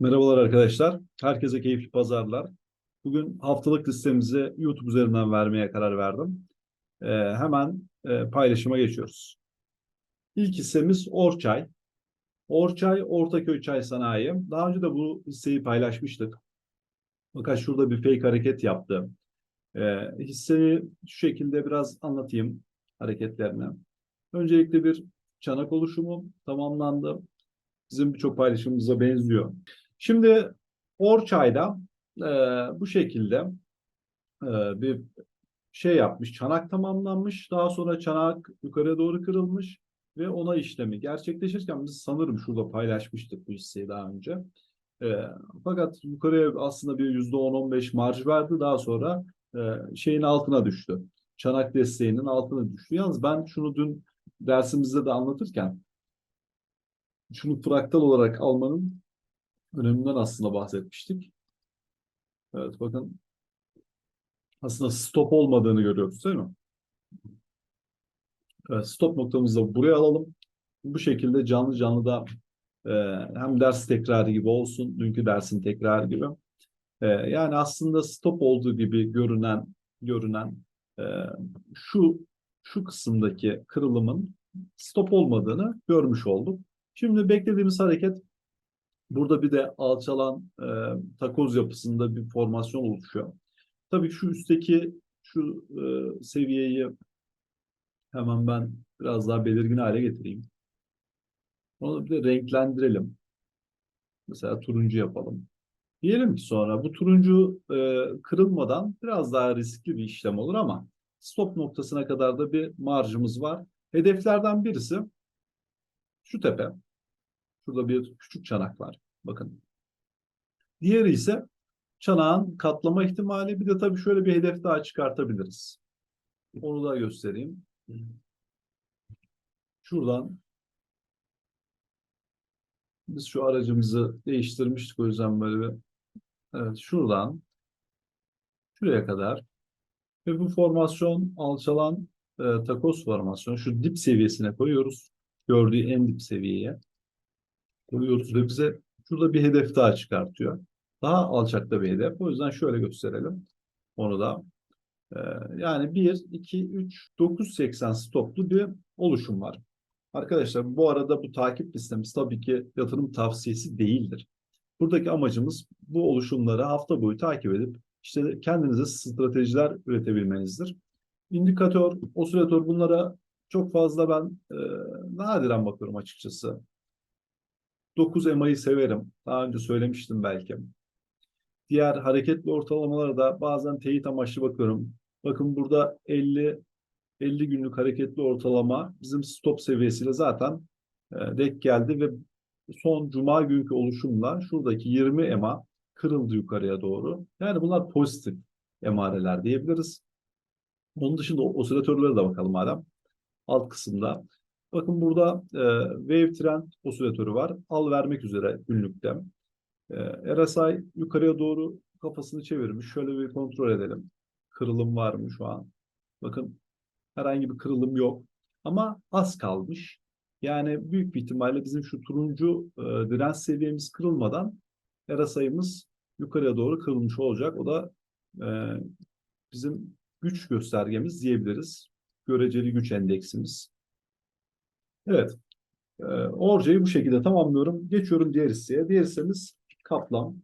Merhabalar arkadaşlar. Herkese keyifli pazarlar. Bugün haftalık listemizi YouTube üzerinden vermeye karar verdim. Ee, hemen e, paylaşıma geçiyoruz. İlk hissemiz Orçay. Orçay, Ortaköy Çay Sanayi. Daha önce de bu hisseyi paylaşmıştık. Fakat şurada bir fake hareket yaptı. Ee, hisseyi şu şekilde biraz anlatayım hareketlerini. Öncelikle bir çanak oluşumu tamamlandı. Bizim birçok paylaşımımıza benziyor. Şimdi Orçay'da e, bu şekilde e, bir şey yapmış. Çanak tamamlanmış. Daha sonra çanak yukarıya doğru kırılmış ve ona işlemi gerçekleşirken biz sanırım şurada paylaşmıştık bu hisseyi daha önce. E, fakat yukarıya aslında bir %10-15 marj verdi. Daha sonra e, şeyin altına düştü. Çanak desteğinin altına düştü. Yalnız ben şunu dün dersimizde de anlatırken şunu fraktal olarak almanın öneminden aslında bahsetmiştik. Evet bakın aslında stop olmadığını görüyoruz değil mi? Evet, stop noktamızı da buraya alalım. Bu şekilde canlı canlı da e, hem ders tekrarı gibi olsun, dünkü dersin tekrarı gibi. E, yani aslında stop olduğu gibi görünen görünen e, şu şu kısımdaki kırılımın stop olmadığını görmüş olduk. Şimdi beklediğimiz hareket burada bir de alçalan e, takoz yapısında bir formasyon oluşuyor. Tabii şu üstteki şu e, seviyeyi hemen ben biraz daha belirgin hale getireyim. Onu bir de renklendirelim. Mesela turuncu yapalım. Diyelim ki sonra bu turuncu e, kırılmadan biraz daha riskli bir işlem olur ama stop noktasına kadar da bir marjımız var. Hedeflerden birisi şu tepe. Şurada bir küçük çanak var. Bakın. Diğeri ise çanağın katlama ihtimali. Bir de tabii şöyle bir hedef daha çıkartabiliriz. Onu da göstereyim. Şuradan biz şu aracımızı değiştirmiştik o yüzden böyle bir evet şuradan şuraya kadar ve bu formasyon alçalan e, takoz formasyon şu dip seviyesine koyuyoruz. Gördüğü en dip seviyeye koyuyoruz ve bize şurada bir hedef daha çıkartıyor. Daha alçakta bir hedef. O yüzden şöyle gösterelim. Onu da. Ee, yani 1, 2, 3, 980 stoplu bir oluşum var. Arkadaşlar bu arada bu takip listemiz tabii ki yatırım tavsiyesi değildir. Buradaki amacımız bu oluşumları hafta boyu takip edip işte kendinize stratejiler üretebilmenizdir. İndikatör, osilatör bunlara çok fazla ben e, nadiren bakıyorum açıkçası. 9 EMA'yı severim. Daha önce söylemiştim belki. Diğer hareketli ortalamalara da bazen teyit amaçlı bakıyorum. Bakın burada 50 50 günlük hareketli ortalama bizim stop seviyesiyle zaten e, denk geldi ve son cuma günkü oluşumla şuradaki 20 EMA kırıldı yukarıya doğru. Yani bunlar pozitif emareler diyebiliriz. Onun dışında osilatörlere de bakalım madem. Alt kısımda. Bakın burada e, Wave Trend osilatörü var. Al vermek üzere günlükte. E, RSI yukarıya doğru kafasını çevirmiş. Şöyle bir kontrol edelim. Kırılım var mı şu an? Bakın herhangi bir kırılım yok. Ama az kalmış. Yani büyük bir ihtimalle bizim şu turuncu e, direnç seviyemiz kırılmadan RSI'miz yukarıya doğru kırılmış olacak. O da e, bizim güç göstergemiz diyebiliriz. Göreceli güç endeksimiz. Evet. E, Orca'yı bu şekilde tamamlıyorum. Geçiyorum diğer hisseye. Diğer hissemiz Kaplan.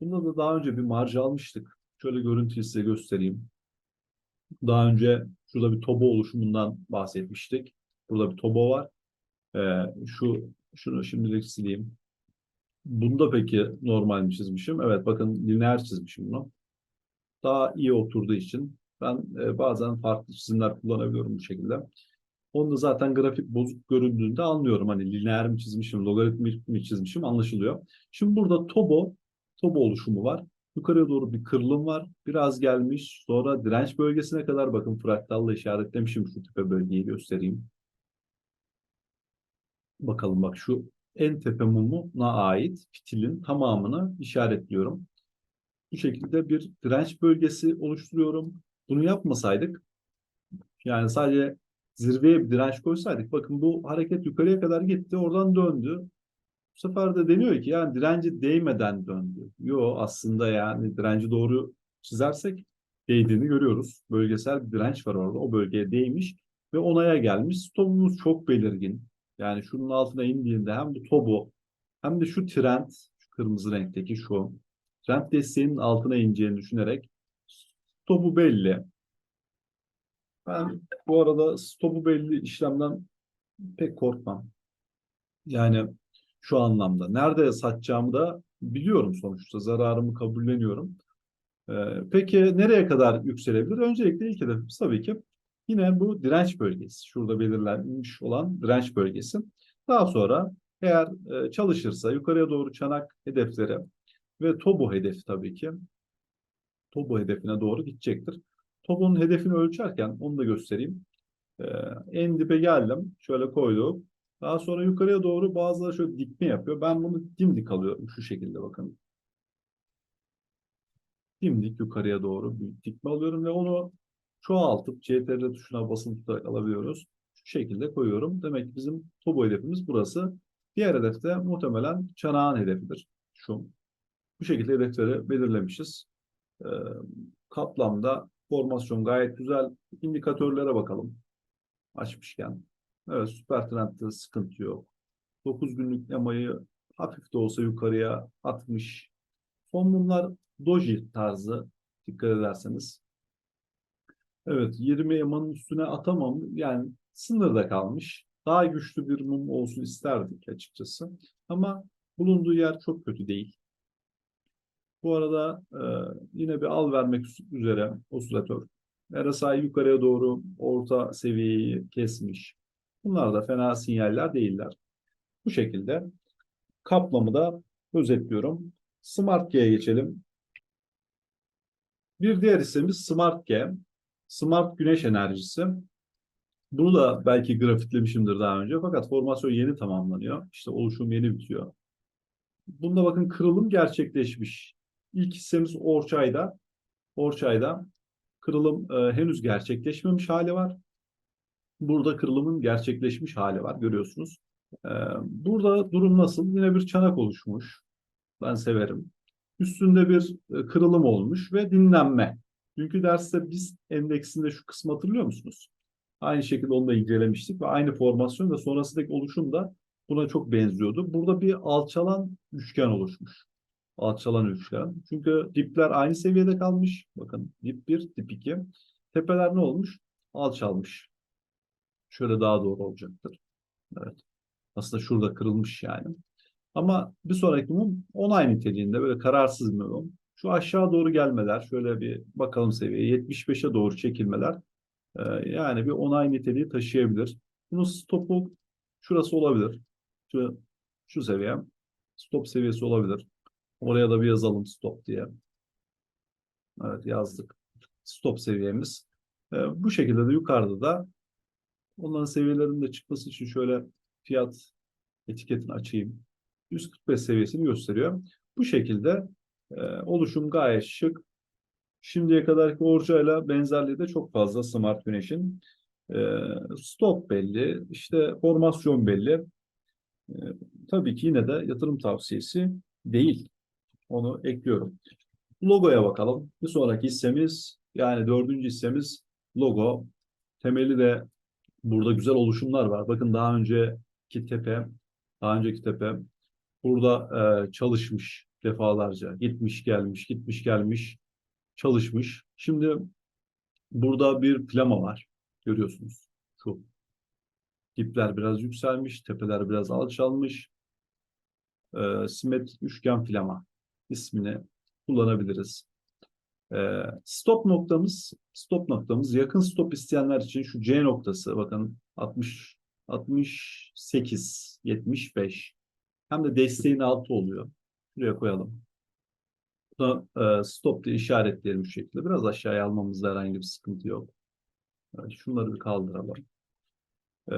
Bunda da daha önce bir marj almıştık. Şöyle görüntü size göstereyim. Daha önce şurada bir tobo oluşumundan bahsetmiştik. Burada bir tobo var. Ee, şu şunu şimdilik sileyim. Bunda peki normal mi çizmişim? Evet bakın lineer çizmişim bunu. Daha iyi oturduğu için ben e, bazen farklı çizimler kullanabiliyorum bu şekilde. Onu da zaten grafik bozuk göründüğünde anlıyorum. Hani lineer mi çizmişim, logaritmik mi çizmişim anlaşılıyor. Şimdi burada tobo, tobo oluşumu var. Yukarıya doğru bir kırılım var. Biraz gelmiş. Sonra direnç bölgesine kadar bakın fraktalla işaretlemişim şu tepe bölgeyi göstereyim. Bakalım bak şu en tepe mumuna ait fitilin tamamını işaretliyorum. Bu şekilde bir direnç bölgesi oluşturuyorum. Bunu yapmasaydık yani sadece zirveye bir direnç koysaydık bakın bu hareket yukarıya kadar gitti oradan döndü. Bu sefer de deniyor ki yani direnci değmeden döndü. Yo aslında yani direnci doğru çizersek değdiğini görüyoruz. Bölgesel bir direnç var orada. O bölgeye değmiş ve onaya gelmiş. Stopumuz çok belirgin. Yani şunun altına indiğinde hem bu tobu hem de şu trend, şu kırmızı renkteki şu trend desteğinin altına ineceğini düşünerek stopu belli. Ben bu arada stopu belli işlemden pek korkmam. Yani şu anlamda. Nerede satacağımı da biliyorum sonuçta. Zararımı kabulleniyorum. Ee, peki nereye kadar yükselebilir? Öncelikle ilk hedefimiz tabii ki yine bu direnç bölgesi. Şurada belirlenmiş olan direnç bölgesi. Daha sonra eğer e, çalışırsa yukarıya doğru çanak hedefleri ve Tobo hedefi tabii ki Tobo hedefine doğru gidecektir. Tobo'nun hedefini ölçerken onu da göstereyim. Ee, en dibe geldim. Şöyle koydum. Daha sonra yukarıya doğru bazıları şöyle dikme yapıyor. Ben bunu dimdik alıyorum şu şekilde bakın. Dimdik yukarıya doğru bir dikme alıyorum ve onu çoğaltıp CTRL tuşuna basılı tutarak alabiliyoruz. Şu şekilde koyuyorum. Demek ki bizim Tobo hedefimiz burası. Diğer hedefte muhtemelen çanağın hedefidir. Şu. Bu şekilde hedefleri belirlemişiz. Ee, kaplamda formasyon gayet güzel. İndikatörlere bakalım. Açmışken. Evet süper trendde sıkıntı yok. 9 günlük EMA'yı hafif de olsa yukarıya atmış. Son mumlar doji tarzı dikkat ederseniz. Evet 20 EMA'nın üstüne atamam. Yani sınırda kalmış. Daha güçlü bir mum olsun isterdik açıkçası. Ama bulunduğu yer çok kötü değil. Bu arada e, yine bir al vermek üzere osilatör. RSI yukarıya doğru orta seviyeyi kesmiş. Bunlar da fena sinyaller değiller. Bu şekilde kaplamı da özetliyorum. Smart geçelim. Bir diğer hissemiz Smart. Smart Güneş Enerjisi. Bunu da belki grafiklemişimdir daha önce fakat formasyon yeni tamamlanıyor. İşte oluşum yeni bitiyor. Bunda bakın kırılım gerçekleşmiş. İlk hissemiz Orçay'da. Orçay'da kırılım e, henüz gerçekleşmemiş hali var. Burada kırılımın gerçekleşmiş hali var görüyorsunuz. E, burada durum nasıl? Yine bir çanak oluşmuş. Ben severim. Üstünde bir e, kırılım olmuş ve dinlenme. Dünkü derste biz endeksinde şu kısmı hatırlıyor musunuz? Aynı şekilde onu da incelemiştik ve aynı formasyon ve sonrasındaki oluşum da buna çok benziyordu. Burada bir alçalan üçgen oluşmuş. Alçalan üçgen. Çünkü dipler aynı seviyede kalmış. Bakın dip 1, dip 2. Tepeler ne olmuş? Alçalmış. Şöyle daha doğru olacaktır. Evet. Aslında şurada kırılmış yani. Ama bir sonraki mum onay niteliğinde böyle kararsız bir mum. Şu aşağı doğru gelmeler, şöyle bir bakalım seviyeye 75'e doğru çekilmeler e, yani bir onay niteliği taşıyabilir. Bunun stopu şurası olabilir. Şu, şu seviye stop seviyesi olabilir. Oraya da bir yazalım stop diye. Evet yazdık. Stop seviyemiz. E, bu şekilde de yukarıda da onların seviyelerinin de çıkması için şöyle fiyat etiketini açayım. 145 seviyesini gösteriyor. Bu şekilde e, oluşum gayet şık. Şimdiye kadarki orcayla benzerliği de çok fazla Smart Güneş'in. E, stop belli, işte formasyon belli. E, tabii ki yine de yatırım tavsiyesi değil. Onu ekliyorum. Logoya bakalım. Bir sonraki hissemiz yani dördüncü hissemiz logo. Temeli de burada güzel oluşumlar var. Bakın daha önceki tepe, daha önceki tepe burada e, çalışmış defalarca. Gitmiş gelmiş, gitmiş gelmiş, çalışmış. Şimdi burada bir plama var. Görüyorsunuz. Şu. Dipler biraz yükselmiş, tepeler biraz alçalmış. E, simetrik üçgen plama ismini kullanabiliriz. E, stop noktamız, stop noktamız yakın stop isteyenler için şu C noktası bakın 60 68 75 hem de desteğin altı oluyor. Şuraya koyalım. Bunu e, stop diye işaretleyelim şu şekilde. Biraz aşağıya almamızda herhangi bir sıkıntı yok. Şunları bir kaldıralım. E,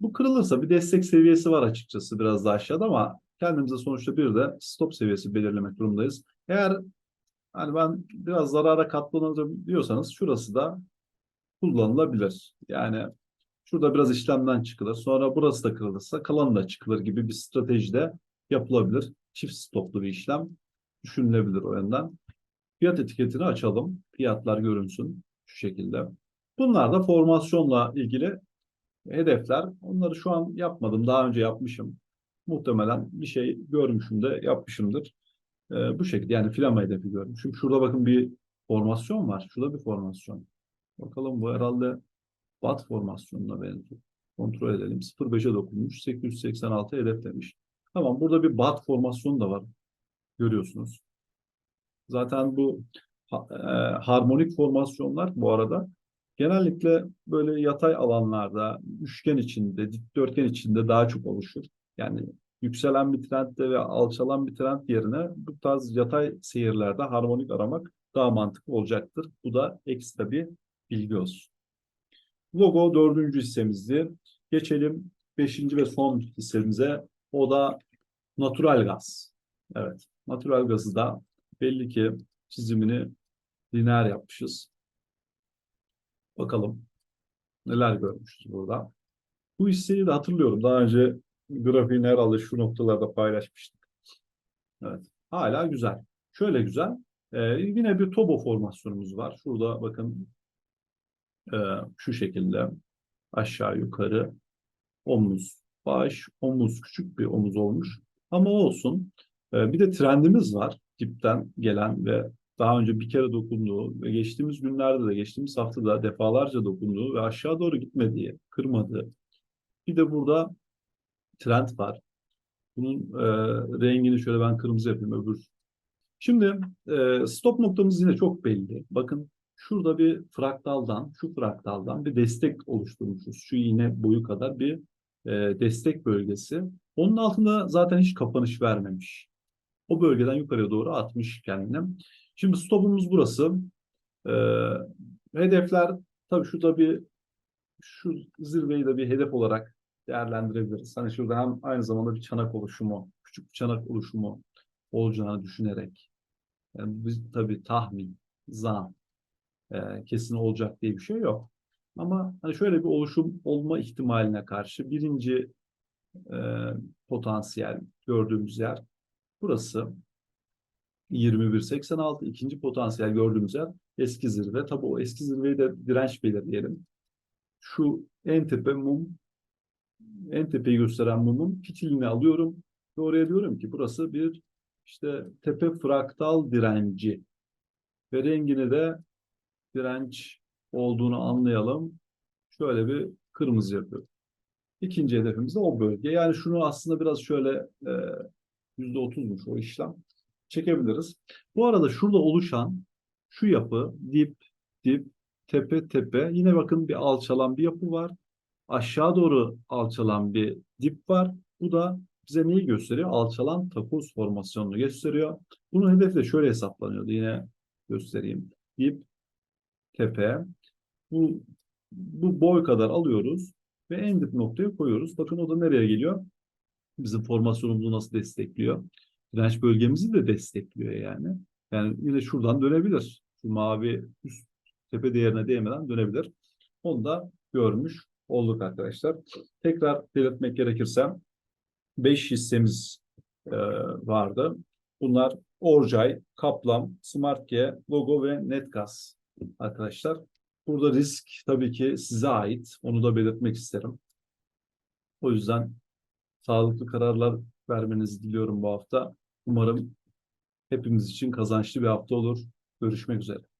bu kırılırsa bir destek seviyesi var açıkçası biraz daha aşağıda ama kendimize sonuçta bir de stop seviyesi belirlemek durumundayız. Eğer hani ben biraz zarara katlanırım diyorsanız şurası da kullanılabilir. Yani Şurada biraz işlemden çıkılır. Sonra burası da kırılırsa kalan da çıkılır gibi bir stratejide yapılabilir. Çift stoplu bir işlem düşünülebilir o yönden. Fiyat etiketini açalım. Fiyatlar görünsün şu şekilde. Bunlar da formasyonla ilgili hedefler. Onları şu an yapmadım. Daha önce yapmışım. Muhtemelen bir şey görmüşüm de yapmışımdır. Ee, bu şekilde yani filama hedefi görmüşüm. Şurada bakın bir formasyon var. Şurada bir formasyon. Bakalım bu herhalde bat formasyonuna benziyor. Kontrol edelim. 0.5'e dokunmuş. 886 hedeflemiş. Tamam burada bir bat formasyonu da var. Görüyorsunuz. Zaten bu e, harmonik formasyonlar bu arada genellikle böyle yatay alanlarda, üçgen içinde, dikdörtgen içinde daha çok oluşur. Yani yükselen bir trendde ve alçalan bir trend yerine bu tarz yatay seyirlerde harmonik aramak daha mantıklı olacaktır. Bu da ekstra bir bilgi olsun. Logo dördüncü hissemizdi. Geçelim beşinci ve son hissemize. O da natural gaz. Evet, natural gazı da belli ki çizimini lineer yapmışız. Bakalım neler görmüşüz burada. Bu hisseyi de hatırlıyorum. Daha önce grafiğini herhalde şu noktalarda paylaşmıştık. Evet, hala güzel. Şöyle güzel. Ee, yine bir tobo formasyonumuz var. Şurada bakın e, şu şekilde aşağı yukarı omuz, baş, omuz küçük bir omuz olmuş. Ama olsun. Ee, bir de trendimiz var. Dipten gelen ve daha önce bir kere dokunduğu ve geçtiğimiz günlerde de geçtiğimiz haftada defalarca dokunduğu ve aşağı doğru gitmediği, kırmadığı. Bir de burada trend var. Bunun e, rengini şöyle ben kırmızı yapayım öbür. Şimdi e, stop noktamız yine çok belli. Bakın şurada bir fraktaldan, şu fraktaldan bir destek oluşturmuşuz. Şu iğne boyu kadar bir e, destek bölgesi. Onun altında zaten hiç kapanış vermemiş. O bölgeden yukarıya doğru atmış kendini. Şimdi stopumuz burası. E, hedefler tabii şurada bir şu zirveyi de bir hedef olarak değerlendirebiliriz. Hani şurada hem aynı zamanda bir çanak oluşumu, küçük bir çanak oluşumu olacağını düşünerek yani biz tabii tahmin, zan, e, kesin olacak diye bir şey yok. Ama hani şöyle bir oluşum olma ihtimaline karşı birinci e, potansiyel gördüğümüz yer burası. 21.86 ikinci potansiyel gördüğümüz yer eski zirve. Tabii o eski zirveyi de direnç belirleyelim. Şu en tepe mum en tepeyi gösteren mumun fitilini alıyorum ve oraya diyorum ki burası bir işte tepe fraktal direnci ve rengini de direnç olduğunu anlayalım. Şöyle bir kırmızı yapıyorum. İkinci hedefimiz de o bölge. Yani şunu aslında biraz şöyle e, yüzde otuzmuş o işlem çekebiliriz. Bu arada şurada oluşan şu yapı dip, dip, tepe, tepe. Yine bakın bir alçalan bir yapı var. Aşağı doğru alçalan bir dip var. Bu da bize neyi gösteriyor? Alçalan takoz formasyonunu gösteriyor. Bunun hedefi de şöyle hesaplanıyordu. Yine göstereyim. Dip, tepe. Bu, bu boy kadar alıyoruz ve en dip noktaya koyuyoruz. Bakın o da nereye geliyor? Bizim formasyonumuzu nasıl destekliyor? Direnç bölgemizi de destekliyor yani. Yani yine şuradan dönebilir. Şu mavi üst tepe değerine değmeden dönebilir. Onu da görmüş olduk arkadaşlar. Tekrar belirtmek gerekirse 5 hissemiz e, vardı. Bunlar Orcay, Kaplan, SmartG, Logo ve Netgaz arkadaşlar. Burada risk tabii ki size ait. Onu da belirtmek isterim. O yüzden sağlıklı kararlar vermenizi diliyorum bu hafta. Umarım hepimiz için kazançlı bir hafta olur. Görüşmek üzere.